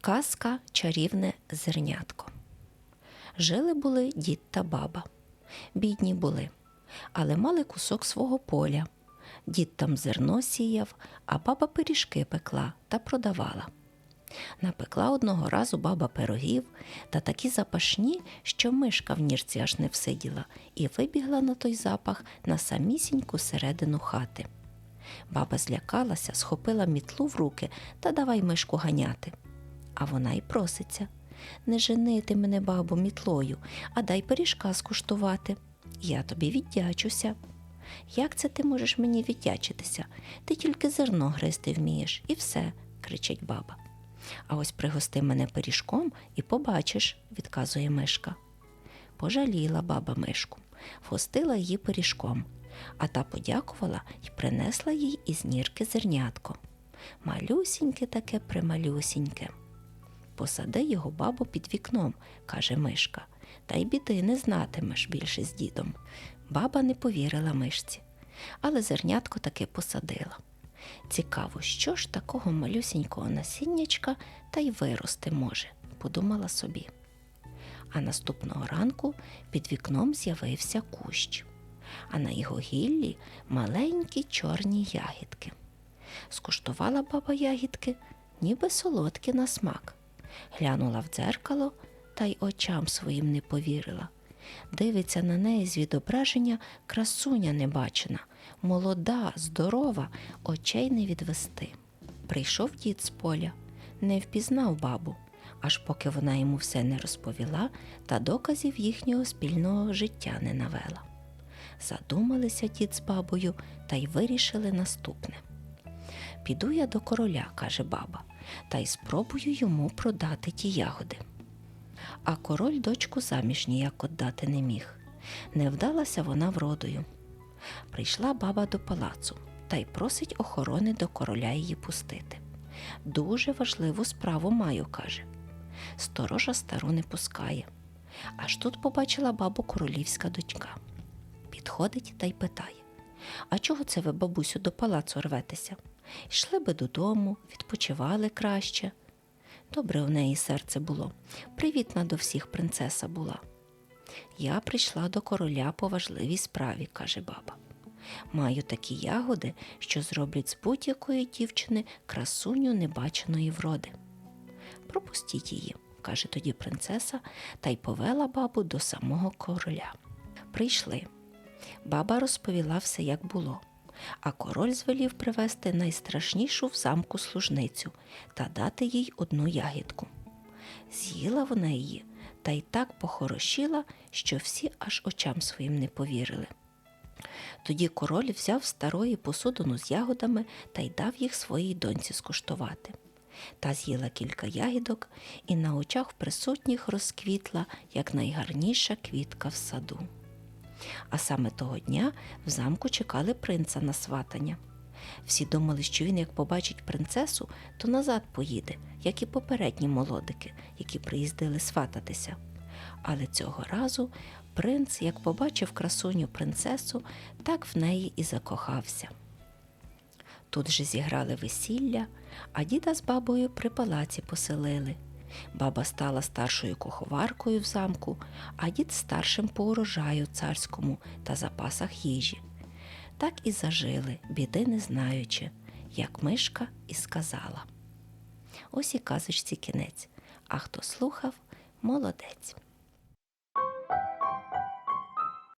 Казка чарівне зернятко. Жили були дід та баба. Бідні були, але мали кусок свого поля. Дід там зерно сіяв, а баба пиріжки пекла та продавала. Напекла одного разу баба пирогів та такі запашні, що мишка в нірці аж не всиділа, і вибігла на той запах на самісіньку середину хати. Баба злякалася, схопила мітлу в руки та давай мишку ганяти. А вона й проситься. Не жени ти мене, бабу, мітлою, а дай пиріжка скуштувати. Я тобі віддячуся. Як це ти можеш мені віддячитися? Ти тільки зерно гризти вмієш, і все, кричить баба. А ось пригости мене пиріжком і побачиш, відказує мишка. Пожаліла баба мишку, вгостила її пиріжком, а та подякувала і принесла їй із нірки зернятко. Малюсіньке таке прималюсіньке. Посади його бабу під вікном, каже мишка, та й біди не знатимеш більше з дідом. Баба не повірила мишці, але зернятко таки посадила. Цікаво, що ж такого малюсінького насіннячка та й вирости може, подумала собі. А наступного ранку під вікном з'явився кущ, а на його гіллі маленькі чорні ягідки. Скуштувала баба ягідки, ніби солодкі на смак. Глянула в дзеркало та й очам своїм не повірила. Дивиться на неї з відображення красуня небачена, молода, здорова, очей не відвести. Прийшов дід з поля, не впізнав бабу, аж поки вона йому все не розповіла та доказів їхнього спільного життя не навела. Задумалися дід з бабою та й вирішили наступне. Піду я до короля, каже баба, та й спробую йому продати ті ягоди. А король дочку заміж ніяк отдати не міг. Не вдалася вона вродою. Прийшла баба до палацу та й просить охорони до короля її пустити. Дуже важливу справу маю, каже. Сторожа стару не пускає. Аж тут побачила бабу королівська дочка. Підходить та й питає: А чого це ви, бабусю, до палацу рветеся? Йшли би додому, відпочивали краще. Добре у неї серце було. Привітна до всіх принцеса була. Я прийшла до короля по важливій справі, каже баба. Маю такі ягоди, що зроблять з будь-якої дівчини красуню небаченої вроди. Пропустіть її, каже тоді принцеса, та й повела бабу до самого короля. Прийшли. Баба розповіла все, як було, а король звелів привезти найстрашнішу в замку служницю та дати їй одну ягідку. З'їла вона її та й так похорошіла, що всі аж очам своїм не повірили. Тоді король взяв старої посудину з ягодами та й дав їх своїй доньці скуштувати. Та з'їла кілька ягідок і на очах присутніх розквітла як найгарніша квітка в саду. А саме того дня в замку чекали принца на сватання. Всі думали, що він, як побачить принцесу, то назад поїде, як і попередні молодики, які приїздили свататися. Але цього разу принц, як побачив красуню принцесу, так в неї і закохався. Тут же зіграли весілля, а діда з бабою при палаці поселили. Баба стала старшою куховаркою в замку, а дід старшим по урожаю царському та запасах їжі. Так і зажили, біди не знаючи, як мишка і сказала. Ось і казочці кінець, а хто слухав, молодець.